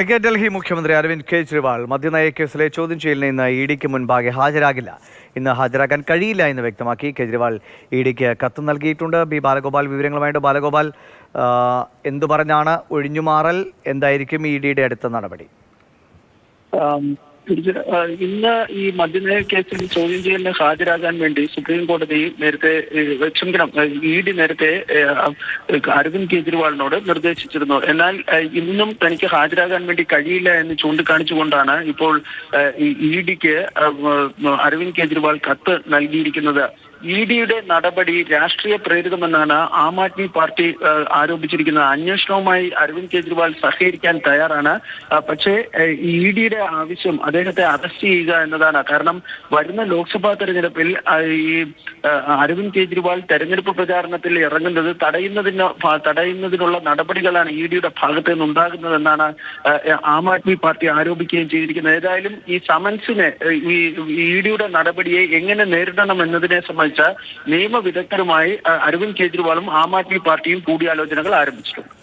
തെക്കേ ഡൽഹി മുഖ്യമന്ത്രി അരവിന്ദ് കെജ്രിവാൾ മദ്യനയ കേസിലെ ചോദ്യം ചെയ്യലിന് ഇന്ന് ഇ ഡിക്ക് മുൻപാകെ ഹാജരാകില്ല. ഇന്ന് ഹാജരാകാൻ കഴിയില്ല എന്ന് വ്യക്തമാക്കി കെജ്രിവാൾ ഇ ഡിക്ക് കത്ത് നൽകിയിട്ടുണ്ട്. ബി ബാലഗോപാൽ വിവരങ്ങളുമായിട്ട് ബാലഗോപാൽ എന്തു പറഞ്ഞാണ്? ഒഴിഞ്ഞുമാറൽ എന്തായിരിക്കും ഇ ഡിയുടെ അടുത്ത നടപടി? ഇന്ന് ഈ മദ്യനയ കേസിൽ ചോദ്യം ചെയ്യലിന് ഹാജരാകാൻ വേണ്ടി സുപ്രീം കോടതി നേരത്തെ ക്ഷമിക്കണം ഇ ഡി നേരത്തെ അരവിന്ദ് കെജ്രിവാളിനോട് നിർദ്ദേശിച്ചിരുന്നു. എന്നാൽ ഇന്നും തനിക്ക് ഹാജരാകാൻ വേണ്ടി കഴിയില്ല എന്ന് ചൂണ്ടിക്കാണിച്ചുകൊണ്ടാണ് ഇപ്പോൾ ഇ ഡിക്ക് അരവിന്ദ് കെജ്രിവാൾ കത്ത് നൽകിയിരിക്കുന്നത്. ഇ ഡിയുടെ നടപടി രാഷ്ട്രീയ പ്രേരിതമെന്നാണ് ആം ആദ്മി പാർട്ടി ആരോപിച്ചിരിക്കുന്നത്. അന്വേഷണവുമായി അരവിന്ദ് കെജ്രിവാൾ സഹകരിക്കാൻ തയ്യാറാണ്. പക്ഷേ ഇ ഡിയുടെ ആവശ്യം അദ്ദേഹത്തെ അറസ്റ്റ് ചെയ്യുക എന്നതാണ്. കാരണം വരുന്ന ലോക്സഭാ തെരഞ്ഞെടുപ്പിൽ ഈ അരവിന്ദ് കെജ്രിവാൾ തെരഞ്ഞെടുപ്പ് പ്രചാരണത്തിൽ ഇറങ്ങുന്നത് തടയുന്നതിന് തടയുന്നതിനുള്ള നടപടികളാണ് ഇ ഡിയുടെ ഭാഗത്ത് നിന്നുണ്ടാകുന്നതെന്നാണ് ഉണ്ടാകുന്നതെന്നാണ് ആം ആദ്മി പാർട്ടി ആരോപിക്കുകയും ചെയ്തിരിക്കുന്നത്. ഏതായാലും ഈ സമൻസിനെ ഈ ഇ ഡിയുടെ നടപടിയെ എങ്ങനെ നേരിടണം എന്നതിനെ സംബന്ധിച്ച് നിയമവിദഗ്ധരുമായി ആ, അരവിന്ദ് കെജ്രിവാളും ആം ആദ്മി പാർട്ടിയും കൂടിയാലോചനകൾ ആരംഭിച്ചിട്ടുണ്ട്